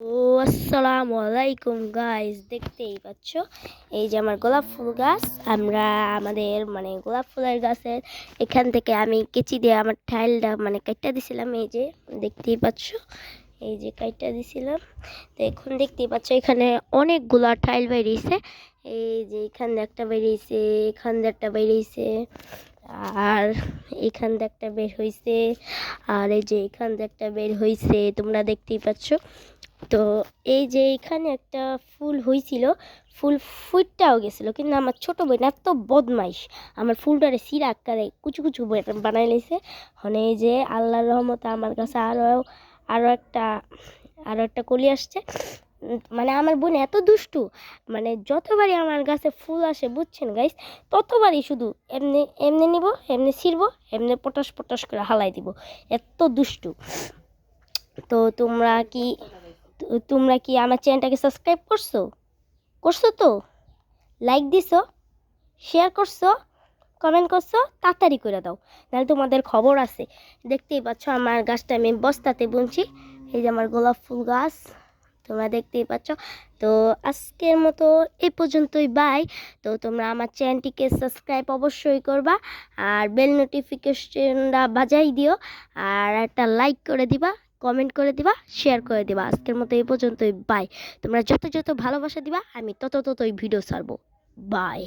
ও, আসসালামু আলাইকুম গাইস দেখতেই পাচ্ছ? এই যে আমার গোলাপ ফুল গাছ, আমরা আমাদের মানে গোলাপ ফুলের গাছের এখান থেকে আমি কেচি দিয়ে আমার ঠাইলটা মানে কাইটা দিছিলাম, এই যে, দেখতেই পাচ্ছ? এই যে কাইটা দিছিলাম। তো এখন দেখতেই পাচ্ছ, এখানে অনেকগুলা ঠাইল বেরিয়েছে। এই যে, এখান দিয়ে একটা বেরিয়েছে, এখান দিয়ে একটা বেরিয়েছে, আর এখান দিয়ে একটা বের হয়েছে আর এই যে, এখান দিয়ে একটা বের হয়েছে তোমরা দেখতেই পাচ্ছ? তো এই যে এখানে একটা ফুল হয়েছিল ফুল ফুটটাও গেছিল, কিন্তু আমার ছোটো বোন এত বদমাইশ। আমার ফুলটারে সিরা আকারে কুচু কুচু বানা- বানাই লাইছে মানে এই যে আল্লাহর রহমতে আমার কাছে আরও আরও একটা আরও একটা কলি আসছে। মানে আমার বোন এত দুষ্টু মানে যতবারই আমার গাছে ফুল আসে, বুঝছেন গাইস ততবারই শুধু এমনি এমনি নিব, এমনি ছিড়ব, এমনি পটাশ পটাশ করে হালাই দিব। এত দুষ্টু। তো তোমরা কি তোমরা কি আমার চ্যানেলটাকে সাবস্ক্রাইব করছ? করছ তো? লাইক দিছো? শেয়ার করছ? কমেন্ট করছ? তাড়াতাড়ি করে দাও। নাহলে তোমাদের খবর আছে। দেখতেই পাচ্ছ আমার গাছটা আমি বস্তাতে বুনছি। এই যে আমার গোলাপ ফুল গাছ। তোমরা দেখতেই পাচ্ছ। তো আজকের মতো এই পর্যন্তই বাই তো তোমরা আমার চ্যানেলটিকে সাবস্ক্রাইব অবশ্যই করবা। আর বেল নোটিফিকেশনটা বাজাই দিও। আর একটা লাইক করে দিবা। কমেন্ট করে দিবা শেয়ার করে দিবা। আজকের মতো এই পর্যন্তই বাই তোমরা যত যত ভালোবাসা দিবা, আমি তত ততই ভিডিও ছাড়বো। বাই